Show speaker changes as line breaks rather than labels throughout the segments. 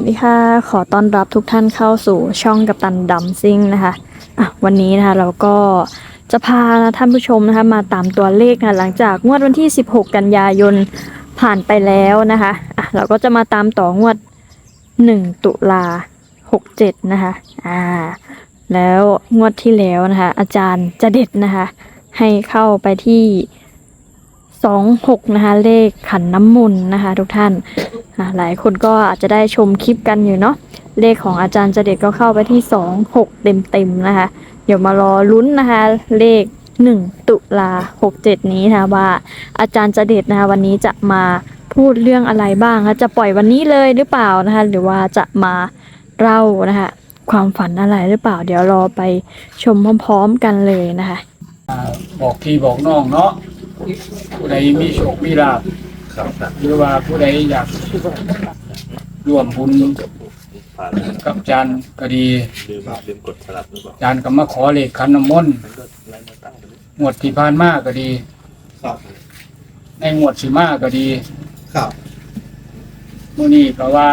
สวัสดีค่ะ ขอต้อนรับทุกท่านเข้าสู่ช่องกัปตันดัมซิงนะคะอะวันนี้นะคะเราก็จะพาท่านผู้ชมนะคะมาตามตัวเลขนะหลังจากงวดวันที่ 16 กันยายนผ่านไปแล้วนะคะอะเราก็จะมาตามต่องวด 1 ตุลา 67 นะคะอ่าแล้วงวดที่แล้วนะคะอาจารย์จะเด็ดนะคะให้เข้าไปที่ 26นะคะเลขขันน้ำมนนะคะ ทุกท่านหลายคนก็อาจจะได้ชมคลิปกันอยู่เนาะเลขของอาจารย์เจเด็ดก็เข้าไปที่สองหกเต็มเต็มๆนะคะ เดี๋ยวมารอลุ้นนะคะ เลขหนึ่งตุลาหกเจ็ดนี้นะคะว่าอาจารย์เจเด็ดนะคะวันนี้จะมาพูดเรื่องอะไรบ้างคะจะปล่อยวันนี้เลยหรือเปล่านะคะ หรือว่าจะมาเล่านะคะความฝันอะไรหรือเปล่า เดี๋ยวรอไปชมพร้อมๆกันเลยนะคะ
บอกพี่บอกน้องเนาะ ผู้ใดมีโชคมีลาภ
ครับครับ
หรือว่าผู้ใดอยากร่วมบุญกับอาจารย์ก็ดี
ลืมลืมกดสลับหรือเปล่า
อาจารย์ก็มาขอเลขขันน้ำมนต์งวดที่ผ่านมาก็ดี
ครับ
ในงวดสิมาก็ดี
ครับ
มื้อนี้ก็ว่า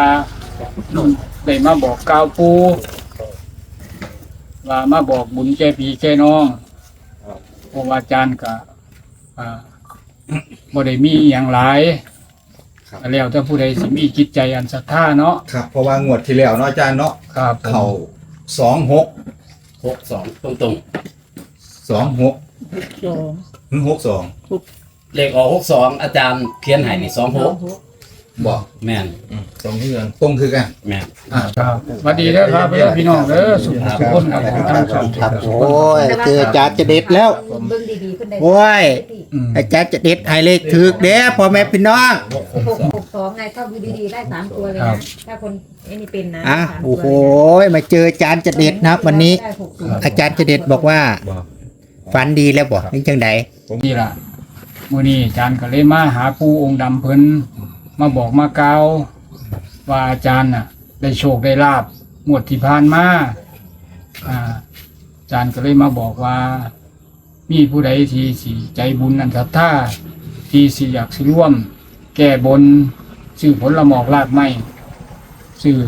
ได้มาบอกกล่าวปูว่ามาบอกบุญแก่พี่แก่น้องเพราะว่าอาจารย์ก็ อ่าบ่ได้มีอย่างหลาย
ครับ
แล้วถ้าผู้ใดสิมีจิตใจอันศรัทธาเนาะ
ครับ เพราะว่างวดที่แล้วเนาะอาจารย์เนาะ
ครับผม
เข่าสองหก
หกสองตรงตรง
สองหกหรือหกสอง
ๆ เลขออกหกสองอาจารย์เขียนให้นี่สองหก
บอก
แม่น
สองเพื่อนตรงคือกัน
แม่น
อ่า
ครับสวัสดีเด้อครับเด้อพี่น้องเด้อสุขสุขคนครับทั้งสอง
ครับโอ้ยเจออาจารย์จะเด็ดแล้ว
เบิ่งดีๆเพิ่นได้
โอ้ย
อืม
อาจารย์จะเด็ดให้เลขถือเด้อพ่อแม่พี่น้อง
หกหกสองไงเข้าดูดีๆได้สามตัวเลยนะถ้าคนไอ้นี่เป็นนะ
อะ
สามตัว
โอ้โหมาเจออาจารย์จะเด็ดนะครับวันนี้
ได้หกศูนย์
อาจารย์จะเด็ดบอกว่า
บอก
ฝันดีแล้วบอกนี่จังได
นี่ล่ะมื้อนี้อาจารย์ก็เลยมาหาปู่องค์ดำเพิ่น มาบอกมาเกล่าวว่าอาจารย์น่ะ ได้โชคได้ลาบงวดที่ผ่านมาอ่าอาจารย์ก็เลยมาบอกว่า มีผู้ใดที่สิใจบุญอันศรัทธาที่สิอยากสิร่วม แก้บนซื้อผลละหมอกลากไม้ซื้อ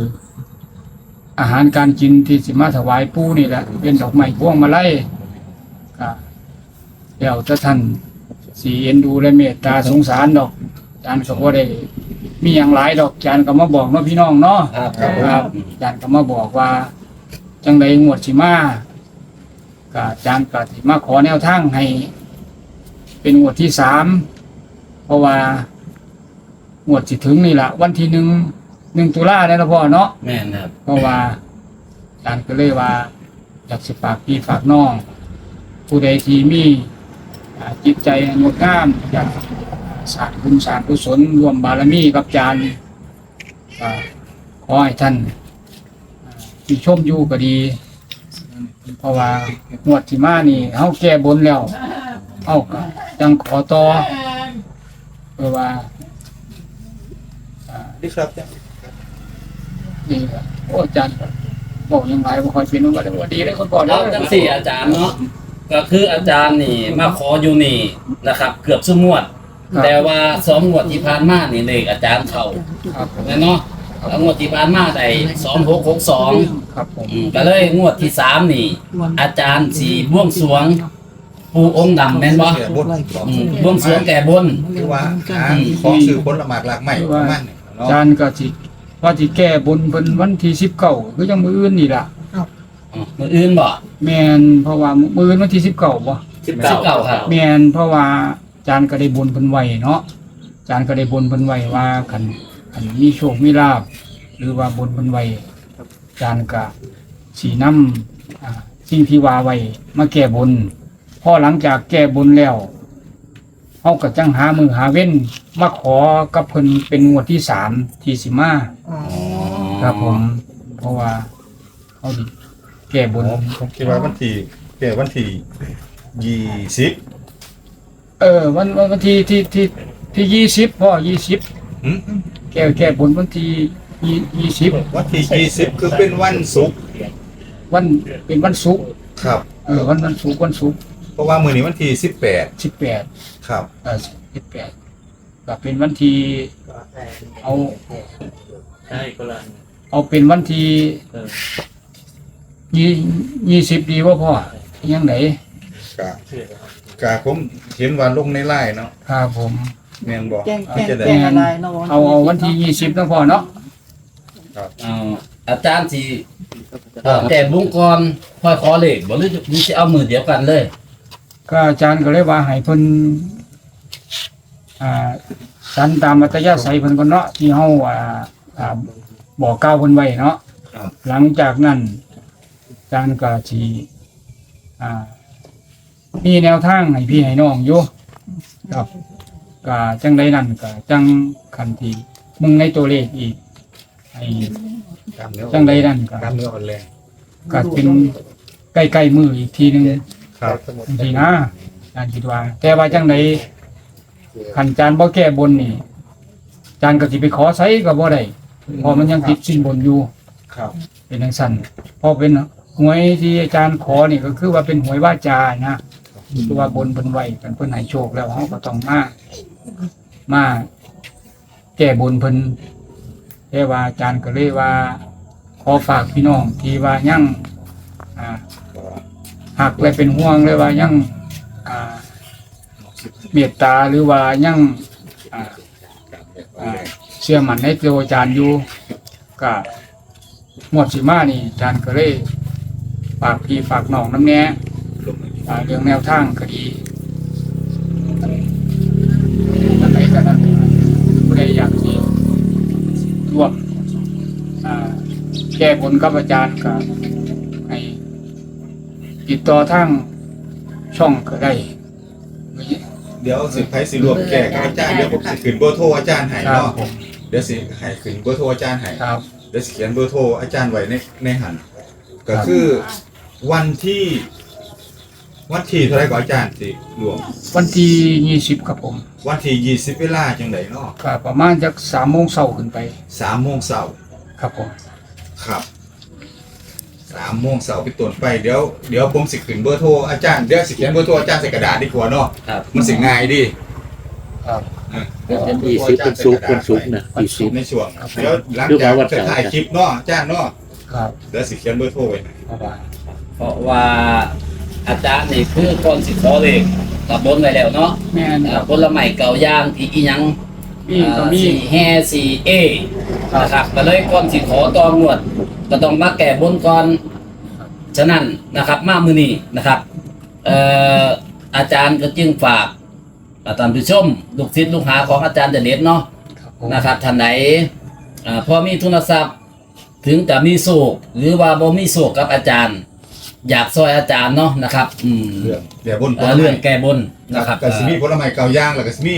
อาหารการกินที่สิมาถวายปู่นี่แหละเป็นดอกไม้พวงมาลัยก็เดี๋ยวถ้าท่านสีเอ็นดูและเมตตาสงสารดอก อาจารย์ก็บ่ได้มีอย่างหลายดอกอาจารย์ก็มาบอกเนาะพี่น้องเนาะ
ครับ
ครับอาจารย์ก็มาบอกว่า จังใดงวดสิมาก็อาจารย์ก็สิมาขอแนวทางให้ เป็นงวดที่สามเพราะว่างวดสิถึงนี่แหละวันที่หนึ่งหนึ่งตุลาเนี่ยนะพ่อเนาะ
แม่นครับ
เพราะว่าอาจารย์ก็เลยว่าอยากสิฝากพี่ฝากน้อง ผู้ใดที่มีอ่าจิตใจอันงดงามอยาก สร้างบุญสร้างกุศลรวมบารมีกับอาจารย์ขอให้ท่านที่ชมอยู่ก็ดี เพราะว่างวดที่มานี่เฮาแก้บนแล้วเฮาก็จังขอต่อเพื่อว่า
ดีครับ
นี่โอ้อาจารย์บอกยังไงว่าคอยเป็นว่าว่าดีเลยคนก่อน
เราจังสี่อาจารย์เนาะก็คืออาจารย์นี่มาขออยู่นี่นะครับ เกือบสุงวด แต่ว่าสองงวดที่ผ่านมานี่เลขอาจารย์เข้า
ครับผม
เนาะแล้วงวดที่ผ่านมาได้สองหกหกสอง
ครับผม
ก็เลยงวดที่สามนี่ อาจารย์สีบวงสรวงปูองค์ดำแม่นบ่
เสียบนบอก
อืมบวงสรวงแก่บน
คือว่าหาของซื้อผลหมากหลากไม้ประมาณนี้
อา
เนาะ
จารย์ก็สิว่าสิแก้บนเป็นวันที่สิบเก้าก็ยังมืออื่นนี่ล่ะ
อ๋อมืออื่นบ่
แมนเพราะว่ามืออื่นวันที่สิบเก้าบ่
สิบเก้าครับ
แมนเพราะว่าอา จารย์ก็ได้บนเพิ่นไว้เนาะจารย์ก็ได้บนเพิ่นไว้ว่าคันคันมีโชคมีลาภหรือว่าบนเพิ่นไว้จารย์ก็สีน้ำสิ่งที่ว่าไว้มาแก้บนพอหลังจากแก้บนแล้วเฮาก็จังหามือหาเว้นมาขอกับเพิ่นเป็นงวดที่สามที่สิมาครับผม เพราะว่าเขาดิแก้บน
ผมคิดว่าวันที่เกี่ยวันที่ยี่สิบ
เออวันวันวันที่ที่ที่ที่ยี่สิบพ่อยี่สิบ
หืม
แก้แก้บนวันที่ยี่ยี่สิบ
วันที่ยี่สิบคือเป็นวันศุกร์
วันเป็นวันศุกร์
ครับ
เออวันวันศุกร์วันศุกร์
เพราะว่ามื้อนี้วันที่สิบแปด
สิบแปด
ครับ
เออสิบแปดก็เป็นวันที่เอา
ใช่ก็ละ
เอาเป็นวันที่ยี่ยี่สิบดีว่าพ่อยังไหน
กะ กะผมเห็นว่าลงในไลน์เนาะ
ครับผม
แม่นบ่
แจ้ง
เอา
แจ้ง
จะได้
แจ้งอะไรเนาะ
เอาเอาวันที่ยี่สิบนะพ่อเนาะ
เอาอาจารย์สิเอ่อแต่บุงกรค่อยขอเลขบ่หรือหรือสิเอามือเดียวกันเลย
ก็อาจารย์ก็เลยว่าให้เพิ่นอ่าสันตามอัตยาศัยเพิ่นก็เนาะที่เฮาอ่าอ่าบอกกล่าวเพิ่นไว้เนาะ
ครับ
หลังจากนั้นอาจารย์ก็สิอ่า มีแนวทางให้พี่ให้น้องอยู่ครับก็จังใดนั่นก็จังคันที่มึงในตัวเลขอีกให้
กล้ามเนื้อ
จังใดนั่นก็
กล้ามเนื้ออ่อนแรง
ก็เป็นใกล้ๆมืออีกทีหนึง
ครับ
จังซี่นะอาจารย์คิดว่า แต่ว่าจังใดคันจานบ่แก้บนนี่จานก็สิไปขอไสก็บ่ได้เพราะมันยังติดสินบนอยู่
ครับ
เป็นจังซั่นเพราะเป็นหวยที่อาจารย์ขอนี่ก็คือว่าเป็นหวยว่าจานะ คือว่าบนเพิ่นไว้กันเพิ่นให้โชคแล้วเฮาก็ต้องมามาแก้บนเพิ่นแต่ว่าอาจารย์ก็เลยว่า ขอฝากพี่น้องที่ว่ายังอ่าหักและเป็นห่วงเลยว่ายังอ่าเมตตาหรือว่ายังอ่าอ่าเชื่อมั่นในตัวอาจารย์อยู่ก็หมดสิมานี่อาจารย์ก็เลยฝากพี่ฝากน้องน้ำแน่ เรื่องแนวทางก็ดีอันไหนก็นั้นผู้ใดอยากที่ร่วมอ่าแก้ผลกับอาจารย์ก็ให้ติดต่อทางช่องก็ได้
เดี๋ยวสิไผสิรวมแก่กับอาจารย์เดี๋ยวผมสิขึ้นเบอร์โทรอาจารย์ให้
ครับ
เนาะ
ผม
เดี๋ยวสิให้ขึ้นเบอร์โทรอาจารย์ให้
ครับ
เดี๋ยวสิเขียนเบอร์โทรอาจารย์ไว้ในในหันก็คือวันที่ วันที่เท่าไหรก็อาจารย์สิรวม
วันที่ยี่สิบครับผม
วันที่20เวลาจังไดเนาะ
ก็ประมาณจากสามโมงเช้าขึ้นไป
3โมงเช้า
ครับผม
ครับ3โมงเช้าไปต้นไปเดี๋ยวเดี๋ยวผมสิขึ้นเบอร์โทรอาจารย์เดี๋ยวสิเขียนเบอร์โทรอาจารย์ใส่กระดาษดีกว่าเนาะ
ครับ
มันสิง่ายดี
ครับ
วันที่สิบเป็นซุกร์วันศุกร์นะ
วัน
ที่
ศุ
สิ
ก
บ
ร์ในช่วง
ครับ
เดี๋ยวหลัง
หรือ
จาก
ว่าวัน
จะ
เสาร์
ถ่ายคลิปเนาะอาจารย์เนาะ
ครับ
เดี๋ยวสิเขียนเบอร์โทรไว้ให้
เพราะว่า
เพราะว่า อาจารย์นี่คือคนสิขอเลขกับบนไว้แล้วเนาะ
แม่นค
อ่า
รับ
ผลไม้เก่าย่างที่อีหยัง
มีก็มี
สี่แฮสี่เอ
ครับ
นะครับก็เลยก่อนสิขอตองวด ก็ต้องมาแก่บนก่อนฉะนั้นนะครับ มามือนี้นะครับเอ่ออาจารย์ก็จึงฝากอาจารย์ผู้ชมลูกศิษย์ลูกหาของอาจารย์เดเน็ตเนาะ
ครับผม
นะครับท่านไหนอ่าพอมีทุนทรัพย์ถึงจะมีโศกหรือว่าบ่มีโศกกับอาจารย์ อยากซอยอาจารย์เนาะนะครับ อืม
เรื่องเดี๋ยวบน
เอ่อเรื่องแก้บนนะครับ
ก็สิมีผลไม้เก่าย่างแล้วก็สิมี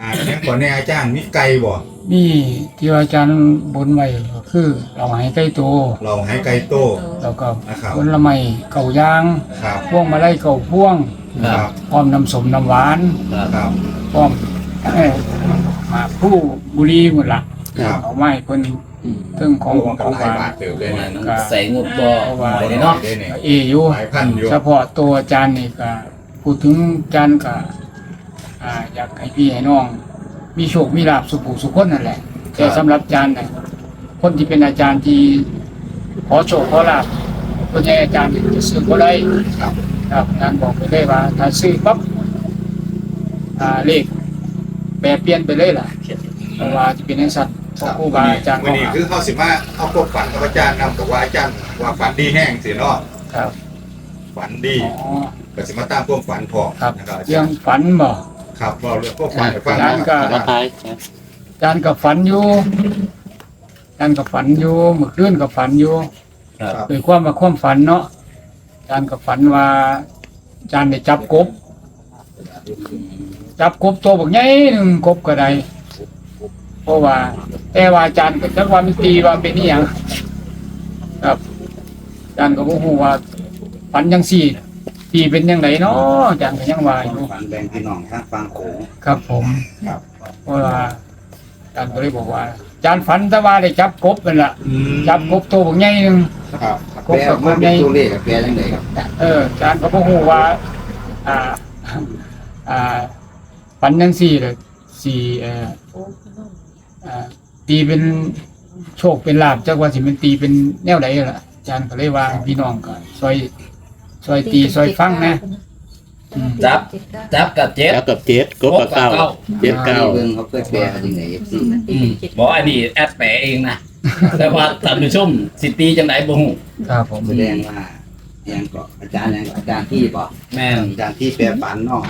อ่าแม่งก่อนแน่อาจารย์มีไก่บ่
มีที่ว่าอาจารย์บนไว้ก็คือเราให้ใกล้ตัว
เราให้ไก่โต
แล้วก็
นะครับ
ผลไม้เก่าย่าง
ครับ
พวงมาลัยเก่าพวง
ครับ
พร้อมน้ำสมน้ำหวาน
ครับ
พร้อมเอ่อมาผู้บุรีหมดละ
ครับ
เอาไม้เพิ่น
อืม
เรื่องข
ข
อ
องง
ของ
กับ
ของ
หลาย
หวา
บานทเติบเลยนะ
มันใส่งบบ่
เพราะว่า
ได้เนาะ
ได้เนี่ย
เออยู่
หลายพันอยู่
เฉพาะตัวอาจารย์นี่ก็พูดถึงอาจารย์ก็อ่าอยากให้พี่ให้น้อง มีโชคมีลาภสุขสุขคนนั่นแหละแต่สำหรับอาจารย์น่ะคนที่เป็นอาจารย์ที่ขอโชคขอลาภตัวใหญ่อาจารย์จะซื้อบ่ได้
ครับ
ครับงานบอกไปเลยว่าถ้าซื้อปั๊บอ่าเลขแปรเปลี่ยนไปเลยล่ะเพราะว่าจะเป็นนักสัตว์ เพราะครูบาอาจารย์
วัน
เขา
นี้
หา
คือเขาสิมาเอาพวกฝันกับอาจารย์นำกับว่าอาจารย์ว่าฝันดีแห้งสิเนาะ
ครับ
ฝันดี
อ๋อ
ก็สิมาตามพวกฝันพอ
ครับ
นะครับอา
เรื่
จา
อง
รย์
ฝันบ่
ครับเราเรื่องพวกฝันให้ฟัง
อาจารย์ก็
มาท้าย
อาจารย์กับฝันอยู่อาจารย์กับฝันอยู่เมื่อคืนกับฝันอยู่
ครับ
โดยความว่าความฝันเนาะอาจารย์กับฝันว่าอาจารย์ได้จับกบ จับกบตัวบักใหญ่หนึ่งกบก็ได้ เพราะว่า แต่ว่าอาจารย์ก็จักว่ามันตีว่าเป็นนี่ยังครับอาจารย์ก็บ่ฮู้ว่าฝันจังซี่ตีเป็นจังไดเนาะอาจารย์ก็ยังว่าอยู่
ฝันแบ่งพี่น้องทางฟังโขง
ครับ ผม
ครับ
เพราะว่าอาจารย์ก็เลยบอกว่าอาจารย์ฝันแต่ว่าได้จับกบนั่นล่ะจับกบตัวบักใหญ่หนึง
ครับ
กบกับกบใหญ่
ตัวเลขแปลจังไดครับ
เอออาจารย์ก็บ่ฮู้ว่า อ่า อ่าฝันจังซี่เลยสี่เอ่อ อ่าตีเป็นโชคเป็นลาบจักว่าสิมันตีเป็นแนวใดล่ะอาจารย์ก็เลยว่าพี่น้องก็ซอยซอยตีซอยฟังนะ อืม
จับ จับกับเจ็ด
แล้วกับเจ็ดกบกับเก้าเจ็ดเก้า
เบิ่งเขาเคยแปลมาจังได FC
อืมบอกอันนี้แอดแปะเองนะ แต่ว่าท่านผู้ชมสิตีจังไดบ่ฮู้
ครับผม
แสดงว่ายังก็อาจารย์ยังอาจารย์ที่บ่
แม่น
อาจารย์ที่แปลฝันเนาะ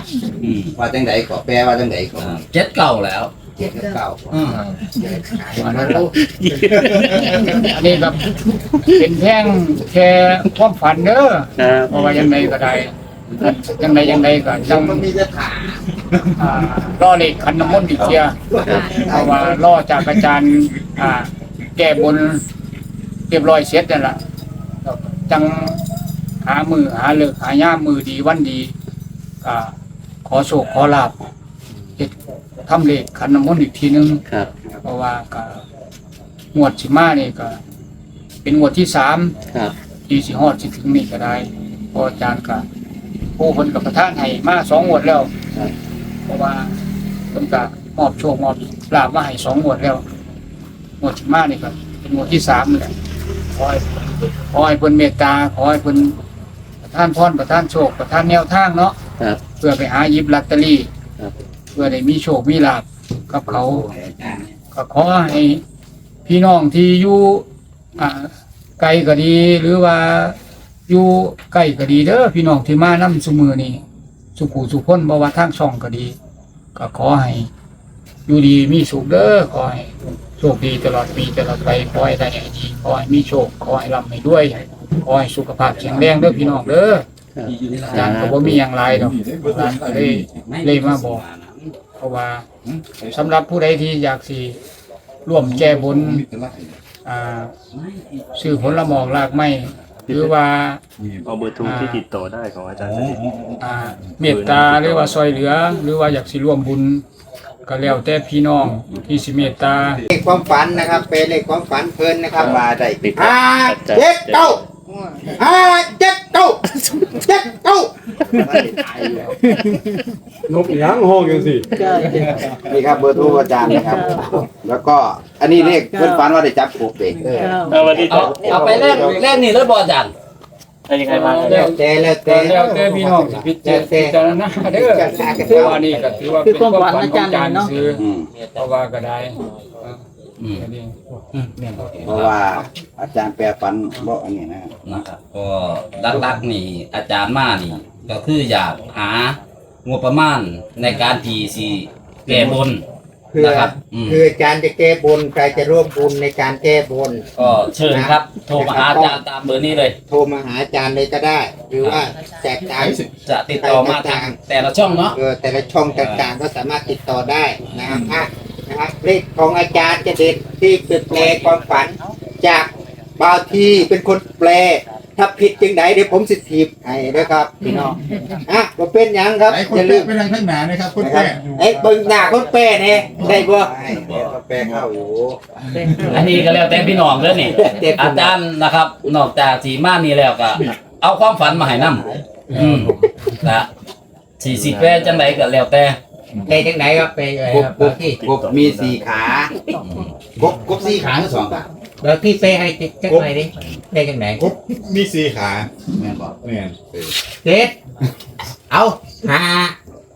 อืม
ว่าจังไดก็แปลว่าจังไดก็
อ่าเจ็ดเก่าแล้ว
เจ็ดกับเก้า
อืม
อันนั้นอันนี้แบบเป็นแท่งแค่ความฝันเด้อ
ครับ
เพราะว่ายังไงก็ได้ยังไงยังไงก็จัง
มันมีแต่ถา
อ่ารอเลขขันน้ำมนต์อีกเทียเพราะว่ารอจากอาจารย์อ่าแก้บนเรียบร้อยเสร็จนั่นแหละจังหามือหาเลิกหาย่ามมือดีวันดีก็ขอโชคขอลาบ ทำเลขขันน้ำมนต์อีกทีนึง
ครับ
เพราะว่าก็งวดสิมานี่ก็ เป็นงวดที่สาม
ครับ
ที่สิฮอดสิถึงนี่ก็ได้เพราะอาจารย์ก็ผู้คนกับประธานให้มาสองงวดแล้วเพราะว่าเพิ่นก็มอบโชคมอบลาบมาให้สองงวดแล้วงวดสิมานี่ก็เป็นงวดที่สามนี่แหละขอให้ขอให้เพิ่นเมตตาขอให้เพิ่นประทานพรประทานโชคประทานแนวทางเนาะ
ครับ
เพื่อไปหาหยิบลอตเตอรี่
ครับ
เพื่อได้มีโชคมีลาบกับเขา
อาจารย์
ก็ขอให้พี่น้องที่อยู่อ่าไกลก็ดี หรือว่าอยู่ใกล้ก็ดีเด้อพี่น้องที่มานํสุมือนี่สุขูสุขพ้นบ่ว่าทางช่องก็ดี ก็ขอให้อยู่ดีมีสุขเด้อขอให้โชคดีตลอดปีตลอดไปขอให้ได้ให้ดีขอให้มีโชคขอให้ร่ำให้ด้วยขอให้สุขภาพแข็งแรงเด้อพี่น้องเด้ออาจารย์ก็บ่มีอย่างไรดอกอาจารย์ก็เลยเลยมาบอก เพราะว่าสำหรับผู้ใดที่อยากสิร่วมแก้บนอ่าซื้อผลหมอกรากไม้หรือว่า
เอาเบอร์โทรที่ติดต่อได้ของอาจารย์สนิท
อ่าเมตตาหรือว่าซอยเหลือ หรือว่าอยากสิร่วมบุญก็แล้วแต่พี่น้องที่สิเมตตา
เลขความฝันนะครับ เป็นเลขความฝันเพลินนะครับ
ว่าได้
ติด
ห้า
อาจารย์
เจ็ดเก้าห้าเจ็ดเก้าเจ็ดเก้า
นกยังห้องจังสิ
นี่ครับเบอร์โทรอาจารย์นะครับ แล้วก็อันนี้เลขเพิ่นฝันว่าได้จับกบเด็ก
เอาวันนี้
เอาเอาไปแลกแลกนี่เลยบ่อาจารย์
ได้ยังไงบ้าง
แล้ว
แต่แล้ว
แต่
แต่
แล้วแต่พี่น้องสิพิจารพิจารณาเด้อเพราะว่านี่ก็ถือว่าเป็นความฝันของอาจารย์ซื้อ
อืม
เพราะว่าก็ได้
อืม
แค่นี้
เพราะว่าอาจารย์แปลฝันบ่อันนี้นะครับ
นะครับก็ลักๆนี่อาจารย์มานี่ ก็คืออยากหางบประมาณในการที่สิแก้บน
เพื่อ
นะครับอืม
คืออาจารย์จะแก้บนใครจะร่วมบุญในการแก้บน
ก็เชิญครับ โทรมาหาอาจารย์ตามเบอร์นี้เลย
โทรมาหาอาจารย์เลยก็ได้ หรือว่าแจกจ่าย
จะติดต่อมาทางแต่ละช่องเนาะ
เออแต่ละช่องต่างๆก็สามารถติดต่อได้นะครับอะนะครับเลขของอาจารย์จะเด็ดที่คือแปลความฝัน จากบาวที่เป็นคนแปล ถ้าผิดจึงไหนเดี๋ยวผมสิทีบให้นะครับพี่น้องอะบ่เป็นหยังครับ
ไอ้คน
อย่า
แป
ลื
ล
ม
ไปทางข้างหน้านะครับคน
นะค
แป
รั
ล
บเอ้ยเบิ่งหน้าคนแปลเนี่ยได้บ่
ให้เดี๋ยวก็แปลเข้าอยู่
อันนี้ก็แล้วแต่พี่น้องเด้อนี่อาจารย์นะครับ นอกจากสีมานี่แล้วก็เอาความฝันมาให้นำอืมนะสีสิแปลจังไดก็แล้วแต่
ได้จังไหนครับไปเอ่ย
กบ
ครับ
กบกบมีสี่ขากบกบสี่ขาหรือสองขา
เดี๋ยวพี่ไปให้จักหน่อยดิได้จังไหน
กบมีสี่ขา
แม่นบอก
เนี่ย
เด็ดเอาหา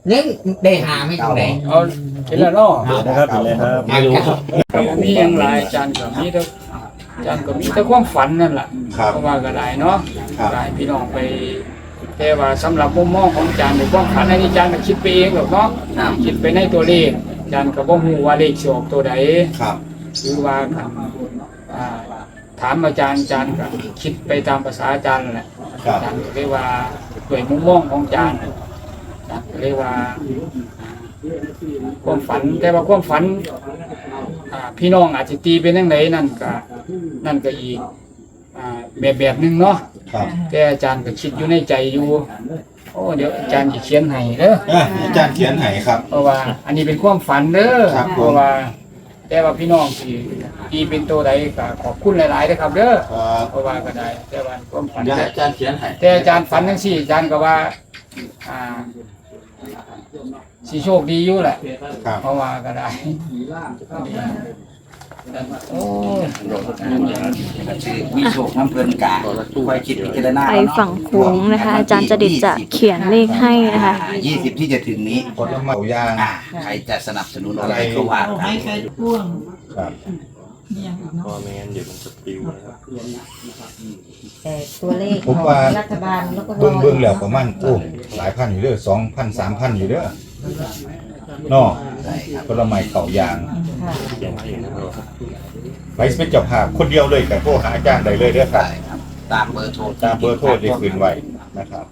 เงินได้หาไม่จังไหน
เอาเห็นแล้วเนาะ
นะครับเห็นเลยครับ
ไม่รู้
ก็มีอย่างไรอาจารย์ก็มีแต่อาจารย์ก็มีแต่ความฝันนั่นแหละ
ครับ
เพราะว่าก็ได้เนาะ
ครับ
ได้พี่น้องไปแต่ว่าสำหรับมุมมองของอาจารย์ในความฝันอันนี้อาจารย์ก็คิดไปเองหรอกเนาะคิดไปในตัวเลขอาจารย์ก็บ่ฮู้ว่าเลขสิออกตัวใด
ครับ
หรือว่าก็อ่า ถามอาจารย์อาจารย์ก็คิดไปตามภาษาอาจารย์นั่นแหละ
ครับ
อาจารย์ก็เรียกว่าด้วยมุมมองของอาจารย์อาจารย์ก็เรียกว่าความฝันแต่ว่าความฝันอ่าพี่น้องอาจจะตีเป็นยังไงนั่นก็นั่นก็อีกอ่าแบบแบบหนึงเนาะ
ครับ
แต่อาจารย์ก็คิดอยู่ในใจอยู่โอ้เดี๋ยวอาจารย์จะเขียนให้เด้อ
อะอาจารย์เขียนให้ครับ
เพราะว่า อันนี้เป็นความฝันเด้อ
ครับผม
เพราะว่า แต่ว่าพี่น้องที่ตีเป็นตัวใดก็ขอบคุณหลายๆนะครับเด้อ
ครับ
เพราะว่าก็ได้แต่ว่าความฝัน
เดี๋ยวให้อาจารย์เขียนให้
แต่อาจารย์ฝันทั้งสี่อาจารย์ก็ว่าอ่าสีโชคดีอยู่แหละ
ครับ
เพราะว่าก็ได้
โอ้
มีโชคน้ำเพลินกาคอยคิดพิจารณา
ไปฝั่งโค้งนะคะ อาจารย์จดิตจะเขียนเลขให้นะคะ
ยี่สิบที่จะถึงนี้
ผลไม้ยาง
อ่าใครจะสนับสนุนอะไรก็ว่าไป
ครับ
เพราะไม่งั้นเดี๋ยวมันจะปิวนะครับ
แต่ตัวเลขของรัฐบาลแล้วก็
เบิ่งเบิ่งแล้วประมาณโอ้หลายพันอยู่เด้อสองพันสามพันอยู่เด้อ เนาะผลไม้เก่ายาง
ค่ะ
เขียนให้นะครับ
ไปเป็นเจ้าภาพคนเดียวเลยแต่โทรหาอาจารย์ได้เลยเด้อครับ
ได้ครับ ตามเบอร์โทร
ตามเบอร์โทรที่ขึ้นไว้นะครับ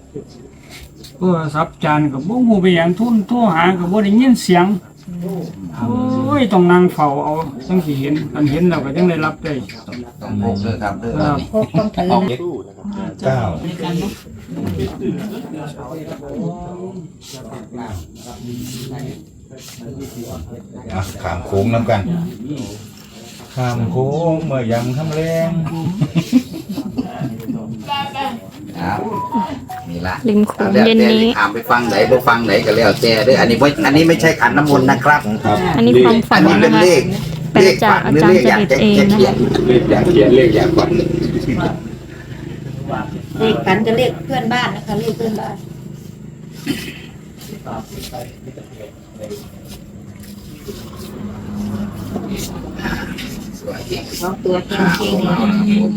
โทรศัพท์จานกับบ่ฮู้ไปหยังทุนโทรหากับบ่ได้ยินเสียงโอ้ยต้องนั่งเฝ้าเอาจังสิเห็นอันเห็นแล้วก็จังได้รับได้
ต้องพกด้วยครับเด้อ
ครับ
พกต้องถือนะ
ตู้นะครับ
เก้า อะขามโค้งน้ำกันขามโค้งเมื่อยังทำแรง
ครับนี่ละ
ริมโขงเย็นนี้
ถามไปฟังไหนบ่ฟังไหนก็แล้วแต่เด้ออันนี้บ่อันนี้ไม่ใช่ขันน้ำมนต์นะครับ
อันนี้ความฝั
อั
น
นนี้เป็น
นะคะ
เลข
เป็นจากอาจารย์จดิตเองนะคะ
เลขอยากเขียนเลขอยากฝัน
เลขฝันจะเลขเพื่อนบ้านนะคะเลขเพื่อนบ้าน
สวย
สองตัวจริงๆเลย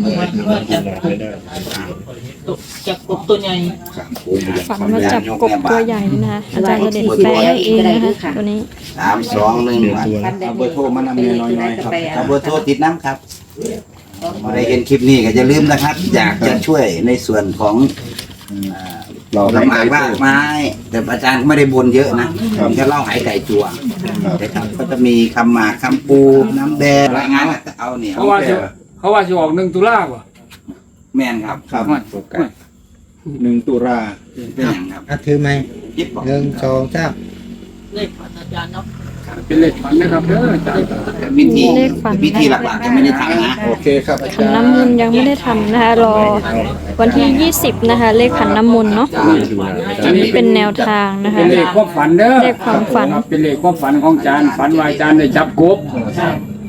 ไม่ได้
จากกบตัวใหญ่
ขามโค้งเมื่อยัง
ฝันว่าจับกบตัวใหญ่นะคะอาจารย์จะเดิตแปลให้เองนะคะตัวนี้
สามสองหนึ่ง
ฝันแบบ
เอาเบอร์โทรมานำ
เป็น
เมียน้อยๆครับเอาเบอร์โทรติดน้ำครับมาได้เห็นคลิปนี้ก็อย่าลืมนะครับ อยากจะช่วยในส่วนของ
เรา
ลำบากมากไม้แต่อาจารย์ก็ไม่ได้บนเยอะนะผมจะเล่าหายไก่จัวนะครับก็จะมีคำหมากคำปูน้ำแดงรายงานเอาเนี่ย
เขาว่าสิเขาว่าสิออก1ตุลาบ่
แม่นครับ
ครับ
ไม่
โอกาสหนึ่งตุลา
เป็นอย่างครับ
อะถือไหม
คิดบอก
หนึ่งสองสาม
เลขฝันอาจารย์เนาะ
เป็นเลขฝันนะครับเด้ออาจารย์
วิธี
เลขฝัน
วิธีหลักๆยังไม่ได้ทำนะ
โอเคครับอา
ขั
จานรย์
น้ำมนต์ยังไม่ได้ทำนะคะรอวันที่ 20 นะคะ เลขขันน้ำมนต์เนาะ
อันนี้
เป็นแนวทางนะคะ
เป็นเลขความฝันเด้อ
เลขความฝัน
ครับเป็นเลขความฝันของอาจารย์ฝันว่าอาจารย์ได้จับกบอ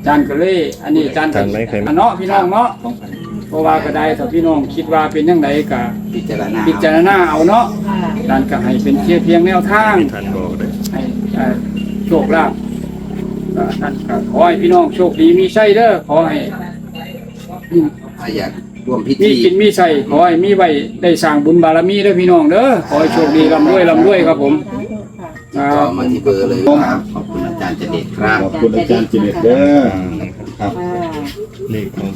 าจารย์ก็เลยอันนี้อาจารย์
ทันไหมเคยไหม
เนาะพี่น้องเนาะเพราะว่าก็ได้ถ้าพี่น้องคิดว่าเป็นยังไงก็
พิจารณา
พิจารณาเอาเนาะอาจารย์ก็ให้เป็นเพียงเพียงแนวทาง
ทันบอกเลย
ให้เอ่อโชคลาภก็ท่านก็ขอให้พี่น้องโชคดีมีชัยเด้อขอให้
ถ้าอยากร่วมพิ
มี
ธี
กินมีใส่ขอให้มีไว้ได้สร้างบุญบารมีเด้อพี่น้องเด้อขอให้โชคดีร่ำรวยร่ำรวยครับผมค
ก็
รับ
มาที่เบอร์เลยครับขอบคุณอาจารย์เจเด็ดครับ
ขอบคุณอาจารย์จิเนตเด้อครับ
อ่า
เลขของ